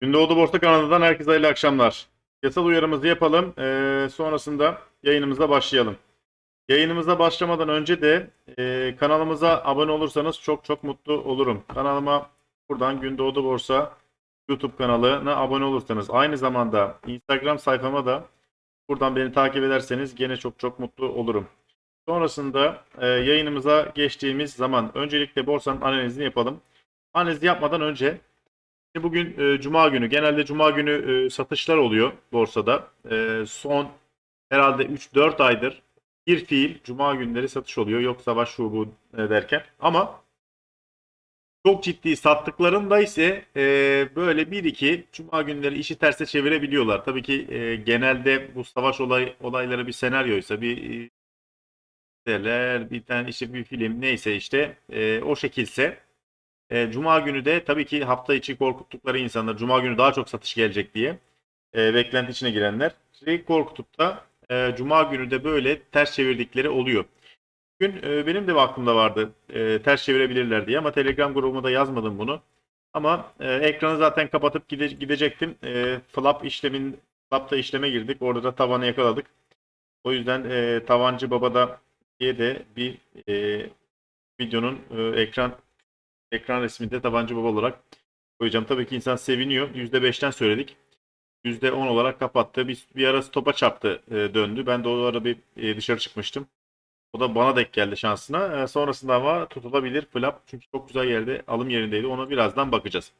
Gündoğdu Borsa kanalından herkese hayırlı akşamlar. Yasal uyarımızı yapalım. Ee, sonrasında yayınımıza başlayalım. Yayınımıza başlamadan önce de e, kanalımıza abone olursanız çok çok mutlu olurum. Kanalıma buradan Gündoğdu Borsa YouTube kanalına abone olursanız aynı zamanda Instagram sayfama da buradan beni takip ederseniz gene çok çok mutlu olurum. Sonrasında e, yayınımıza geçtiğimiz zaman öncelikle borsanın analizini yapalım. Analizi yapmadan önce Şimdi Bugün e, Cuma günü. Genelde Cuma günü e, satışlar oluyor borsada. E, son herhalde 3-4 aydır bir fiil Cuma günleri satış oluyor. Yok savaş şu bu e, derken. Ama çok ciddi sattıklarında ise e, böyle 1-2 Cuma günleri işi terse çevirebiliyorlar. Tabii ki e, genelde bu savaş olay olayları bir senaryoysa bir e, bir tane işte bir film neyse işte e, o şekilse e, Cuma günü de tabii ki hafta içi korkuttukları insanlar Cuma günü daha çok satış gelecek diye e, beklenti içine girenler şey korkutup da e, Cuma günü de böyle ters çevirdikleri oluyor. Bugün e, benim de aklımda vardı e, ters çevirebilirler diye ama Telegram grubuma da yazmadım bunu. Ama e, ekranı zaten kapatıp gide, gidecektim. E, flap işlemin flapta işleme girdik. Orada da tavanı yakaladık. O yüzden e, Tavancı Baba'da diye de bir e, videonun e, ekran ekran resminde tabanca baba olarak koyacağım. Tabii ki insan seviniyor. %5'ten söyledik. %10 olarak kapattı. Bir, bir ara stopa çarptı e, döndü. Ben de o ara bir e, dışarı çıkmıştım. O da bana denk geldi şansına. E, sonrasında ama tutulabilir flap. Çünkü çok güzel yerde alım yerindeydi. Ona birazdan bakacağız.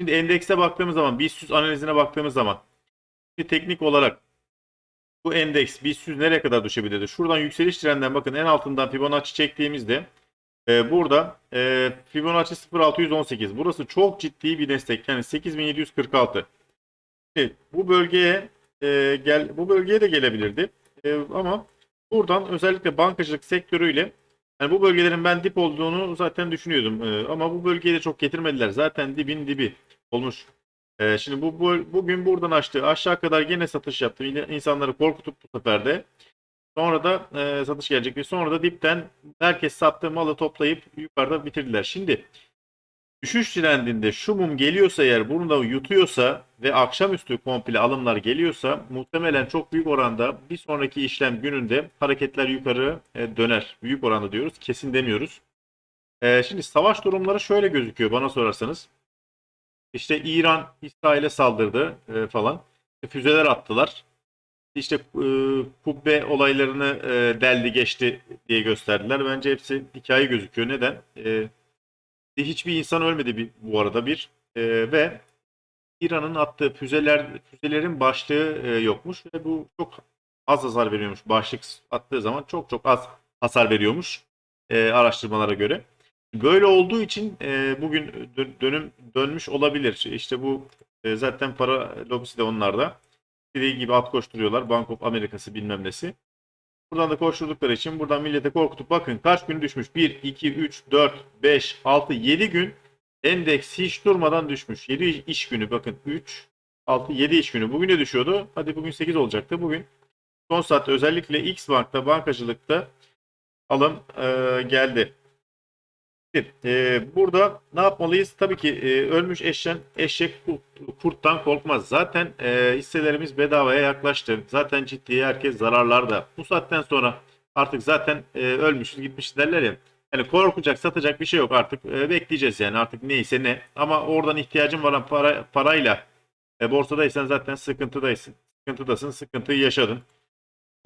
Şimdi endekse baktığımız zaman BIST analizine baktığımız zaman bir teknik olarak bu endeks BIST nereye kadar düşebilirdi? Şuradan yükseliş trenden bakın en altından Fibonacci çektiğimizde ee, burada e, Fibonacci 0618. Burası çok ciddi bir destek. Yani 8746. Evet, bu bölgeye e, gel bu bölgeye de gelebilirdi. E, ama buradan özellikle bankacılık sektörüyle yani bu bölgelerin ben dip olduğunu zaten düşünüyordum. E, ama bu bölgeye de çok getirmediler. Zaten dibin dibi olmuş. E, şimdi bu, bu bugün buradan açtı. Aşağı kadar yine satış yaptı. Yine insanları korkutup bu sefer de Sonra da e, satış gelecek sonra da dipten herkes sattığı malı toplayıp yukarıda bitirdiler. Şimdi düşüş trendinde şu mum geliyorsa eğer bunu da yutuyorsa ve akşamüstü komple alımlar geliyorsa muhtemelen çok büyük oranda bir sonraki işlem gününde hareketler yukarı e, döner. Büyük oranda diyoruz. Kesin demiyoruz. E, şimdi savaş durumları şöyle gözüküyor bana sorarsanız. İşte İran İsrail'e saldırdı e, falan. Füzeler attılar işte e, kubbe olaylarını e, deldi geçti diye gösterdiler. Bence hepsi hikaye gözüküyor. Neden? E, hiçbir insan ölmedi bir, bu arada bir e, ve İran'ın attığı füzeler füzelerin başlığı e, yokmuş ve bu çok az hasar veriyormuş. Başlık attığı zaman çok çok az hasar veriyormuş e, araştırmalara göre. Böyle olduğu için e, bugün dö- dönüm dönmüş olabilir. İşte bu e, zaten para lobisi de onlarda istediği gibi at koşturuyorlar. Bank of Amerika'sı bilmem nesi. Buradan da koşturdukları için buradan millete korkutup bakın kaç gün düşmüş? 1, 2, 3, 4, 5, 6, 7 gün endeks hiç durmadan düşmüş. 7 iş günü bakın 3, 6, 7 iş günü. Bugün de düşüyordu. Hadi bugün 8 olacaktı. Bugün son saatte özellikle X Bank'ta bankacılıkta alım e, geldi. E, burada ne yapmalıyız? Tabii ki e, ölmüş eşen, eşek kurttan korkmaz. Zaten e, hisselerimiz bedavaya yaklaştı. Zaten ciddi herkes zararlarda. Bu saatten sonra artık zaten e, ölmüşüz gitmiş derler ya. Yani korkacak, satacak bir şey yok artık. E, bekleyeceğiz yani artık neyse ne. Ama oradan ihtiyacın olan para, parayla e, borsadaysan zaten sıkıntıdaysın. Sıkıntıdasın, sıkıntıyı yaşadın.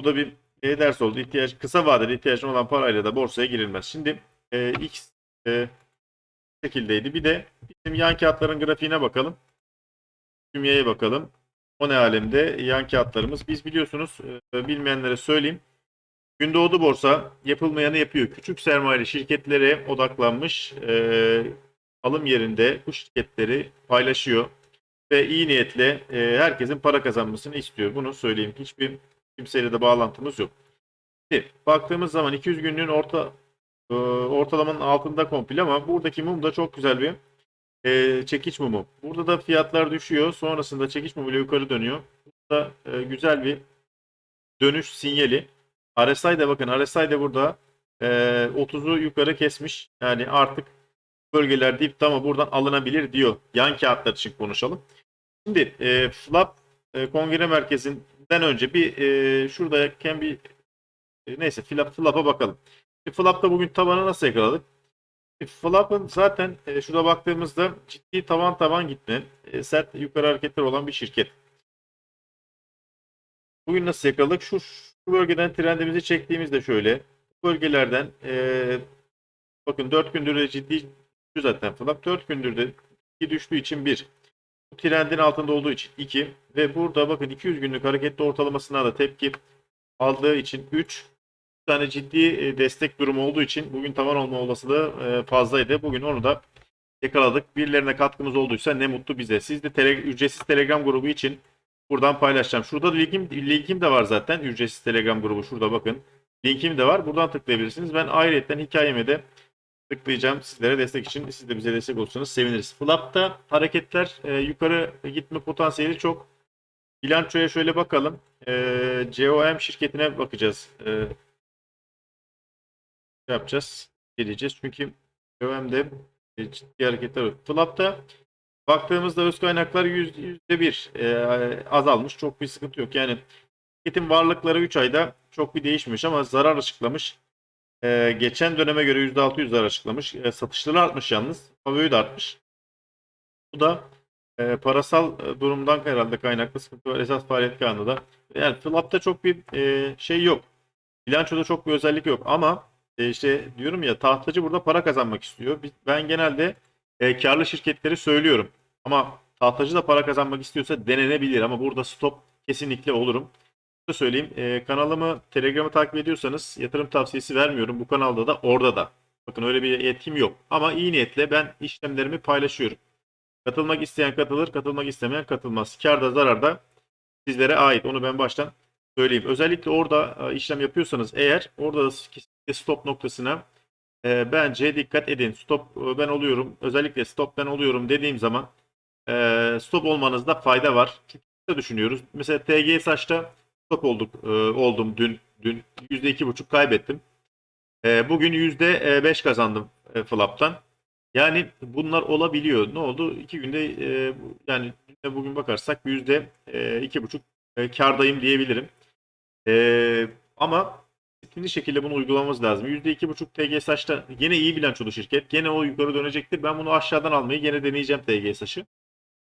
Bu da bir e, ders oldu. İhtiyaç, kısa vadeli ihtiyacın olan parayla da borsaya girilmez. Şimdi e, X e, şekildeydi. Bir de bizim yan kağıtların grafiğine bakalım. Kümyeye bakalım. O ne alemde yan kağıtlarımız. Biz biliyorsunuz e, bilmeyenlere söyleyeyim. Gündoğdu Borsa yapılmayanı yapıyor. Küçük sermayeli şirketlere odaklanmış e, alım yerinde bu şirketleri paylaşıyor. Ve iyi niyetle e, herkesin para kazanmasını istiyor. Bunu söyleyeyim. Hiçbir kimseyle de bağlantımız yok. Şimdi, baktığımız zaman 200 günlüğün orta e, ortalamanın altında komple ama buradaki mum da çok güzel bir e, çekiç mumu. Burada da fiyatlar düşüyor. Sonrasında çekiç mumu ile yukarı dönüyor. Burada e, güzel bir dönüş sinyali. RSI de bakın RSI de burada e, 30'u yukarı kesmiş. Yani artık bölgeler dipte ama buradan alınabilir diyor. Yan kağıtlar için konuşalım. Şimdi e, Flap e, Kongre Merkezi'nden önce bir e, şuradayken bir e, neyse Flap Flap'a bakalım. Flap'ta bugün tavanı nasıl yakaladık? Flap'ın zaten e, şurada baktığımızda ciddi tavan tavan gitme, e, sert yukarı hareketler olan bir şirket. Bugün nasıl yakaladık? Şu, şu bölgeden trendimizi çektiğimizde şöyle. Bu bölgelerden e, bakın 4 gündür de ciddi zaten Flap. 4 gündür de düştüğü için 1. Bu trendin altında olduğu için 2. Ve burada bakın 200 günlük hareketli ortalamasına da tepki aldığı için 3 tane ciddi e, destek durumu olduğu için bugün tavan olma olasılığı e, fazlaydı. Bugün onu da yakaladık. Birilerine katkımız olduysa ne mutlu bize. Siz de tele, ücretsiz Telegram grubu için buradan paylaşacağım. Şurada da linkim, linkim de var zaten. Ücretsiz Telegram grubu şurada bakın. Linkim de var. Buradan tıklayabilirsiniz. Ben ayrıyetten hikayeme de tıklayacağım sizlere destek için. Siz de bize destek olursanız seviniriz. Flap'ta hareketler e, yukarı gitme potansiyeli çok. Bilançoya şöyle bakalım. E, COM şirketine bakacağız. E, yapacağız. Geleceğiz. Çünkü COM'de e, ciddi hareketler var. Flap'ta baktığımızda öz kaynaklar yüz- yüzde bir e, azalmış. Çok bir sıkıntı yok. Yani şirketin varlıkları 3 ayda çok bir değişmiş ama zarar açıklamış. Ee, geçen döneme göre %600 zarar açıklamış. Ee, satışları artmış yalnız. Favori de artmış. Bu da e, parasal e, durumdan herhalde kaynaklı sıkıntı var. Esas faaliyet kanunda. Yani Flap'ta çok bir e, şey yok. Bilançoda çok bir özellik yok ama e, işte diyorum ya tahtacı burada para kazanmak istiyor. Ben genelde e, karlı şirketleri söylüyorum. Ama tahtacı da para kazanmak istiyorsa denenebilir ama burada stop kesinlikle olurum da söyleyeyim. e, kanalımı Telegram'ı takip ediyorsanız yatırım tavsiyesi vermiyorum. Bu kanalda da orada da. Bakın öyle bir yetkim yok. Ama iyi niyetle ben işlemlerimi paylaşıyorum. Katılmak isteyen katılır, katılmak istemeyen katılmaz. Karda zararda sizlere ait. Onu ben baştan söyleyeyim. Özellikle orada e, işlem yapıyorsanız eğer orada stop noktasına e, bence dikkat edin. Stop e, ben oluyorum. Özellikle stop ben oluyorum dediğim zaman e, stop olmanızda fayda var. Çünkü düşünüyoruz. Mesela TG saçta stop olduk e, oldum dün dün yüzde iki buçuk kaybettim. E, bugün yüzde beş kazandım e, flap'tan. Yani bunlar olabiliyor. Ne oldu? İki günde e, yani bugün bakarsak yüzde e, iki buçuk e, kardayım diyebilirim. E, ama disiplinli şekilde bunu uygulamamız lazım. Yüzde iki buçuk TG saçta gene iyi bilançolu şirket. Gene o yukarı dönecektir. Ben bunu aşağıdan almayı gene deneyeceğim TG saçı.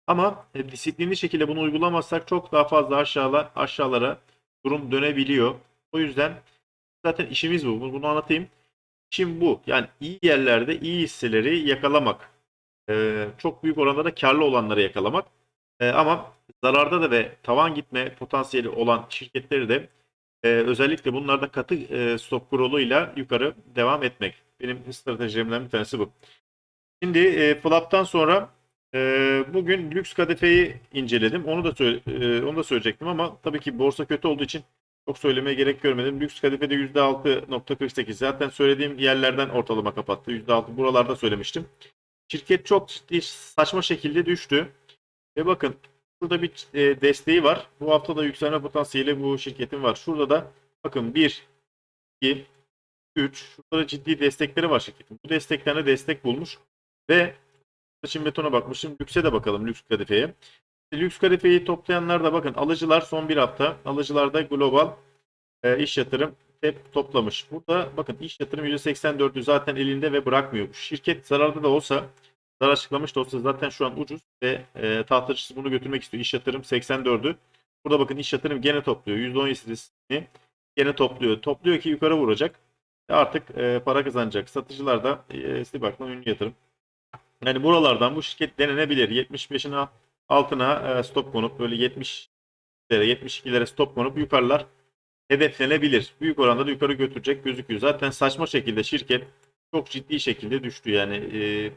Ama e, disiplinli şekilde bunu uygulamazsak çok daha fazla aşağılar aşağılara durum dönebiliyor. O yüzden zaten işimiz bu. Bunu anlatayım. İşim bu. Yani iyi yerlerde iyi hisseleri yakalamak. Ee, çok büyük oranda da karlı olanları yakalamak. Ee, ama zararda da ve tavan gitme potansiyeli olan şirketleri de e, özellikle bunlarda katı e, stop kuruluyla yukarı devam etmek. Benim stratejilerimden bir tanesi bu. Şimdi e, Flap'tan sonra e, bugün lüks kadefeyi inceledim. Onu da e, onu da söyleyecektim ama tabii ki borsa kötü olduğu için çok söylemeye gerek görmedim. Lüks kadefede %6.48. Zaten söylediğim yerlerden ortalama kapattı. %6 buralarda söylemiştim. Şirket çok ciddi saçma şekilde düştü. Ve bakın burada bir e, desteği var. Bu hafta da yükselme potansiyeli bu şirketin var. Şurada da bakın 1, 2, 3. Şurada da ciddi destekleri var şirketin. Bu desteklerine destek bulmuş. Ve Şimdi betona bakmışım. Lükse de bakalım lüks kadifeye. Lüks kadifeyi toplayanlar da bakın alıcılar son bir hafta. Alıcılarda global e, iş yatırım hep toplamış. Burada bakın iş yatırım %84'ü zaten elinde ve bırakmıyor. Şirket zararda da olsa zarar açıklamış da olsa zaten şu an ucuz ve e, tahtacısı bunu götürmek istiyor. İş yatırım 84'ü. Burada bakın iş yatırım gene topluyor. %17'sini gene topluyor. Topluyor ki yukarı vuracak. Ve artık e, para kazanacak. Satıcılar da e, Stibak'la ünlü yatırım. Yani buralardan bu şirket denenebilir. 75'in altına e, stop konup böyle 70'lere 72'lere stop konup yukarılar hedeflenebilir. Büyük oranda da yukarı götürecek gözüküyor. Zaten saçma şekilde şirket çok ciddi şekilde düştü. Yani e,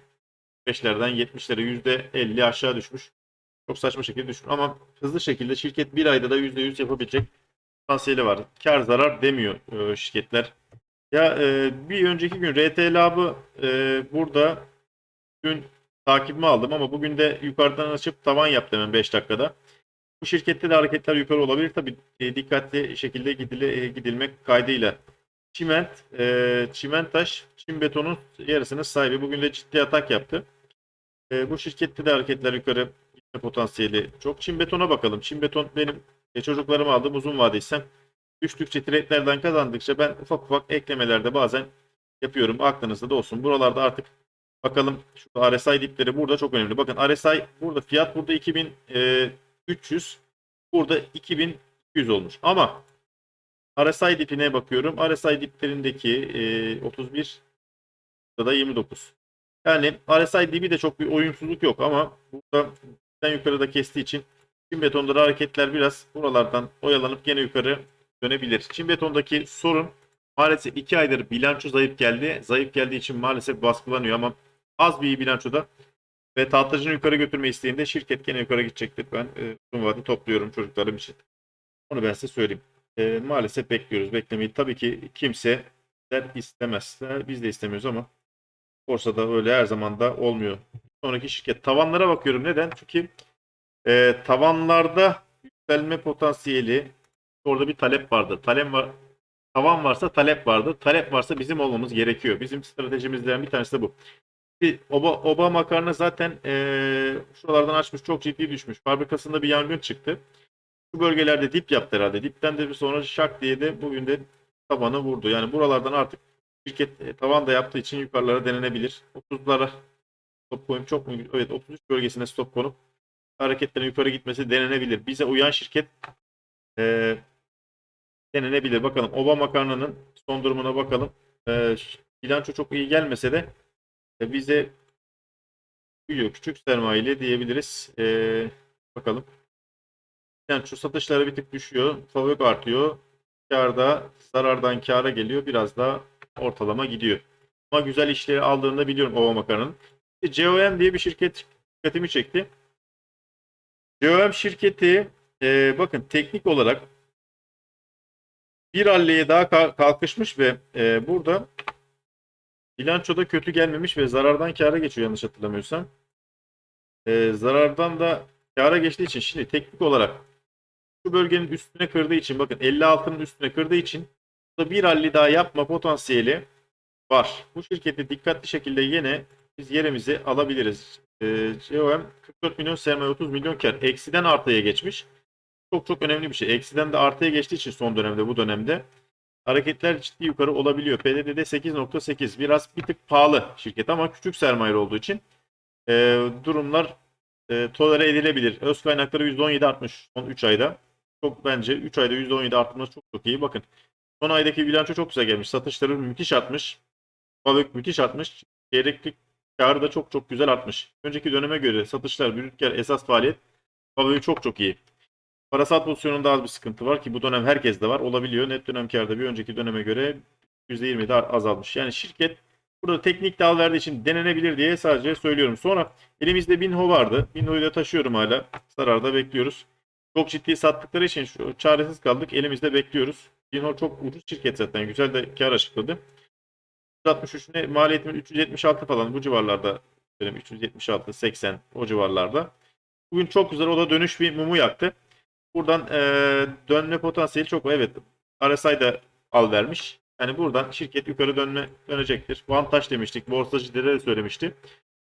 5'lerden 70'lere %50 aşağı düşmüş. Çok saçma şekilde düşmüş. Ama hızlı şekilde şirket bir ayda da %100 yapabilecek potansiyeli var. Kar zarar demiyor e, şirketler. Ya e, bir önceki gün RT Lab'ı e, burada dün takibimi aldım ama bugün de yukarıdan açıp tavan yaptım hemen 5 dakikada. Bu şirkette de hareketler yukarı olabilir. Tabii e, dikkatli şekilde gidile, gidilmek kaydıyla. Çiment, e, Çimentaş, Çim Beton'un yarısının sahibi. Bugün de ciddi atak yaptı. E, bu şirkette de hareketler yukarı potansiyeli çok. Çin betona bakalım. Çin beton benim e, çocuklarım aldığım uzun vadeysem düştükçe trade'lerden kazandıkça ben ufak ufak eklemelerde bazen yapıyorum. Aklınızda da olsun. Buralarda artık bakalım şu RSI dipleri burada çok önemli. Bakın RSI burada fiyat burada 2300 burada 2200 olmuş. Ama RSI dipine bakıyorum. RSI diplerindeki e, 31 burada da 29. Yani RSI dibi de çok bir oyunsuzluk yok ama burada en yukarıda kestiği için Çin betonda da hareketler biraz buralardan oyalanıp gene yukarı dönebilir. Çin betondaki sorun maalesef 2 aydır bilanço zayıf geldi. Zayıf geldiği için maalesef baskılanıyor ama az bir bilançoda ve tahtıcını yukarı götürme isteğinde şirket gene yukarı gidecektir. Ben e, topluyorum çocuklarım için. Onu ben size söyleyeyim. E, maalesef bekliyoruz. Beklemeyi tabii ki kimse der istemezse biz de istemiyoruz ama borsada öyle her zaman da olmuyor. Sonraki şirket tavanlara bakıyorum. Neden? Çünkü e, tavanlarda yükselme potansiyeli orada bir talep vardır. Talep var. Tavan varsa talep vardır. Talep varsa bizim olmamız gerekiyor. Bizim stratejimizden bir tanesi de bu. Bir Oba makarna zaten e, şuralardan açmış çok ciddi düşmüş. Fabrikasında bir yangın çıktı. Şu bölgelerde dip yaptı herhalde. Dipten de bir sonra şak diye de bugün de tavanı vurdu. Yani buralardan artık şirket e, tavan da yaptığı için yukarılara denenebilir. 30'lara stop koyup çok mu? Evet 33 bölgesine stop konup hareketlerin yukarı gitmesi denenebilir. Bize uyan şirket e, denenebilir. Bakalım Oba makarnanın son durumuna bakalım. E, bilanço çok iyi gelmese de e, bize büyüyor. Küçük sermayeli diyebiliriz. E, bakalım. Yani şu satışları bir tık düşüyor. Fabrik artıyor. Karda zarardan kâra geliyor. Biraz daha ortalama gidiyor. Ama güzel işleri aldığını da biliyorum Ova Makarna'nın. E, COM diye bir şirket dikkatimi çekti. COM şirketi e, bakın teknik olarak bir halleye daha ka- kalkışmış ve e, burada bilançoda kötü gelmemiş ve zarardan kâra geçiyor yanlış hatırlamıyorsam. E, zarardan da kâra geçtiği için şimdi teknik olarak şu bölgenin üstüne kırdığı için bakın 56'nın üstüne kırdığı için burada bir halli daha yapma potansiyeli var. Bu şirketi dikkatli şekilde yine biz yerimizi alabiliriz. Ee, COM 44 milyon sermaye 30 milyon kar. Eksiden artıya geçmiş. Çok çok önemli bir şey. Eksiden de artıya geçtiği için son dönemde bu dönemde hareketler ciddi yukarı olabiliyor. PDD'de 8.8 biraz bir tık pahalı şirket ama küçük sermaye olduğu için e, durumlar e, tolere edilebilir. Öz kaynakları %17 artmış son 3 ayda. Çok bence 3 ayda %17 artması çok çok iyi. Bakın son aydaki bilanço çok güzel gelmiş. Satışları müthiş artmış. Balık müthiş artmış. Çeyreklik karı da çok çok güzel artmış. Önceki döneme göre satışlar, brüt kar, esas faaliyet balığı çok çok iyi. Parasal pozisyonunda az bir sıkıntı var ki bu dönem herkeste var. Olabiliyor. Net dönem karda bir önceki döneme göre %20 daha azalmış. Yani şirket burada teknik dal verdiği için denenebilir diye sadece söylüyorum. Sonra elimizde Binho vardı. Binho'yu da taşıyorum hala. Zararda bekliyoruz. Çok ciddi sattıkları için şu çaresiz kaldık. Elimizde bekliyoruz. Binho çok ucuz şirket zaten. Güzel de kar açıkladı. 363 ne maliyetimiz 376 falan bu civarlarda benim 376 80 o civarlarda. Bugün çok güzel o da dönüş bir mumu yaktı. Buradan eee, dönme potansiyeli çok evet. RSI da al vermiş. Yani buradan şirket yukarı dönme dönecektir. Vantaş demiştik. Borsacılara da söylemişti.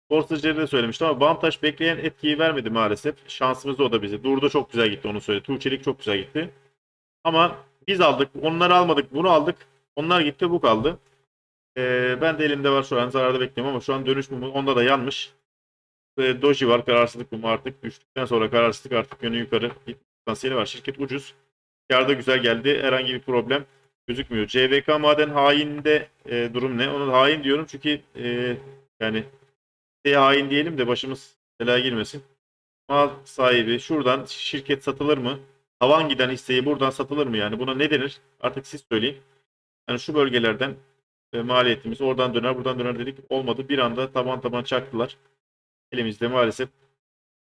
Borsacılara da söylemişti ama Vantaş bekleyen etkiyi vermedi maalesef. Şansımız da o da bize. Durdu çok güzel gitti onu söyledi. Tuğçelik çok güzel gitti. Ama biz aldık. Onları almadık. Bunu aldık. Onlar gitti. Bu kaldı. Ee, ben de elimde var şu an zararda bekliyorum ama şu an dönüş mumu onda da yanmış. Ee, doji var kararsızlık mumu artık düştükten sonra kararsızlık artık yönü yukarı potansiyeli var. Şirket ucuz. Karda güzel geldi. Herhangi bir problem gözükmüyor. CVK maden hainde e, durum ne? Onu hain diyorum çünkü e, yani şey hain diyelim de başımız belaya girmesin. Mal sahibi şuradan şirket satılır mı? Tavan giden hisseyi buradan satılır mı yani? Buna ne denir? Artık siz söyleyin. Yani şu bölgelerden e, maliyetimiz oradan döner buradan döner dedik olmadı. Bir anda taban taban çaktılar. Elimizde maalesef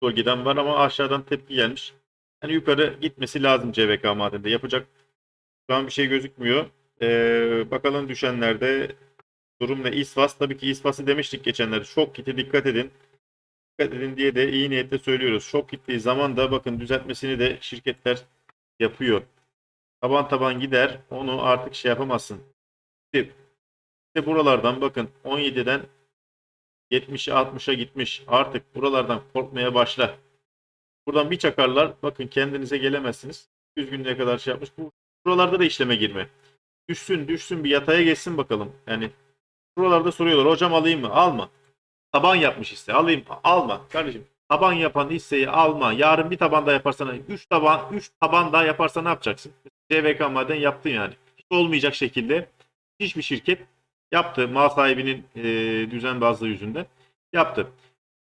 bölgeden var ama aşağıdan tepki gelmiş. Yani yukarı gitmesi lazım CVK madende. Yapacak şu an bir şey gözükmüyor. Ee, bakalım düşenlerde durum ne? İsvas tabii ki İsvas'ı demiştik geçenlerde. Şok kiti dikkat edin. Dikkat edin diye de iyi niyetle söylüyoruz. Şok gittiği zaman da bakın düzeltmesini de şirketler yapıyor. Taban taban gider. Onu artık şey yapamazsın. İşte işte buralardan bakın 17'den 70'e 60'a gitmiş. Artık buralardan korkmaya başla. Buradan bir çakarlar. Bakın kendinize gelemezsiniz. 100 günlüğe kadar şey yapmış. Bu buralarda da işleme girme. Düşsün düşsün bir yataya geçsin bakalım. Yani buralarda soruyorlar. Hocam alayım mı? Alma. Taban yapmış hisse. Alayım. Alma. Kardeşim taban yapan hisseyi alma. Yarın bir taban daha yaparsan 3 taban 3 taban daha yaparsan ne yapacaksın? CVK maden yaptın yani. Hiç olmayacak şekilde hiçbir şirket yaptı. Mal sahibinin e, düzenbazlığı yüzünden yaptı.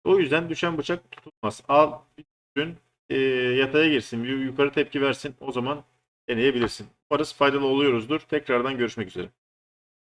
O yüzden düşen bıçak tutulmaz. Al düşsün, e, yataya girsin, yukarı tepki versin. O zaman deneyebilirsin. Umarız faydalı oluyoruzdur. Tekrardan görüşmek üzere.